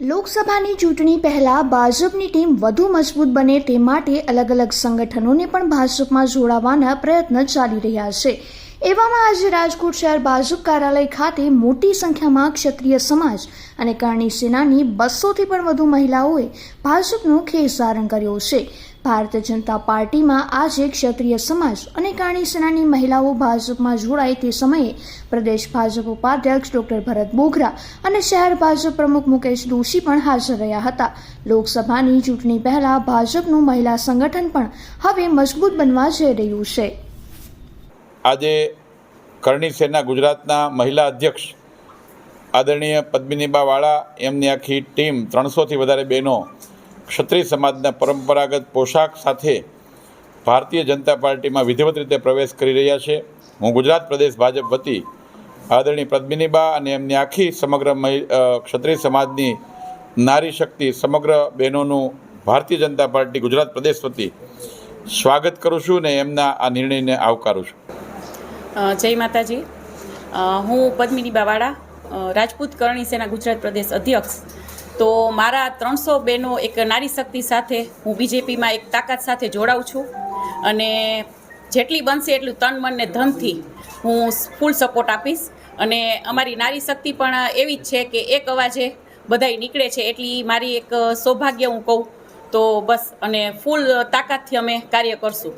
લોકસભાની ચૂંટણી પહેલા ભાજપની ટીમ વધુ મજબૂત બને તે માટે અલગ અલગ સંગઠનોને પણ ભાજપમાં જોડાવાના પ્રયત્ન ચાલી રહ્યા છે. એવામાં આજે રાજકોટ શહેર ભાજપ કાર્યાલય ખાતે મોટી સંખ્યામાં ક્ષત્રિય સમાજ અને કરણી સેનાની બસોથી પણ વધુ મહિલાઓએ ભાજપનો ખેસારણ કર્યો છે. ભારતીય જનતા પાર્ટીમાં આજે ક્ષત્રિય સમાજ અને કરણી સેનાની મહિલાઓ ભાજપમાં જોડાય તે સમયે પ્રદેશ ભાજપ ઉપાધ્યક્ષ ડોક્ટર ભરત બોઘરા અને શહેર ભાજપ પ્રમુખ મુકેશ દોશી પણ હાજર રહ્યા હતા. લોકસભાની ચૂંટણી પહેલા ભાજપનું મહિલા સંગઠન પણ હવે મજબૂત બનવા જઈ રહ્યું છે. આજે કરણી સેના ગુજરાતના મહિલા અધ્યક્ષ આદરણીય પદ્મિનીબા વાળા, એમની આખી ટીમ ત્રણસોથી વધારે બહેનો ક્ષત્રિય સમાજના પરંપરાગત પોશાક સાથે ભારતીય જનતા પાર્ટીમાં વિધિવત રીતે પ્રવેશ કરી રહ્યા છે. હું ગુજરાત પ્રદેશ ભાજપ વતી આદરણીય પદ્મિનીબા અને એમની આખી સમગ્ર ક્ષત્રિય સમાજની નારી શક્તિ સમગ્ર બહેનોનું ભારતીય જનતા પાર્ટી ગુજરાત પ્રદેશ વતી સ્વાગત કરું છું ને એમના આ નિર્ણયને આવકારું છું. જય માતાજી. હું પદ્મિની બાવાડા રાજપૂત કરણી સેના ગુજરાત પ્રદેશ અધ્યક્ષ. તો મારા ત્રણસો બહેનો એક નારી શક્તિ સાથે હું બીજેપીમાં એક તાકાત સાથે જોડાઉં છું. અને જેટલી બનશે એટલું તન, મન ને ધનથી હું ફૂલ સપોર્ટ આપીશ. અને અમારી નારી શક્તિ પણ એવી જ છે કે એક અવાજે બધાય નીકળે છે એટલી મારી એક સૌભાગ્ય હું કહું. તો બસ, અને ફૂલ તાકાતથી અમે કાર્ય કરશું.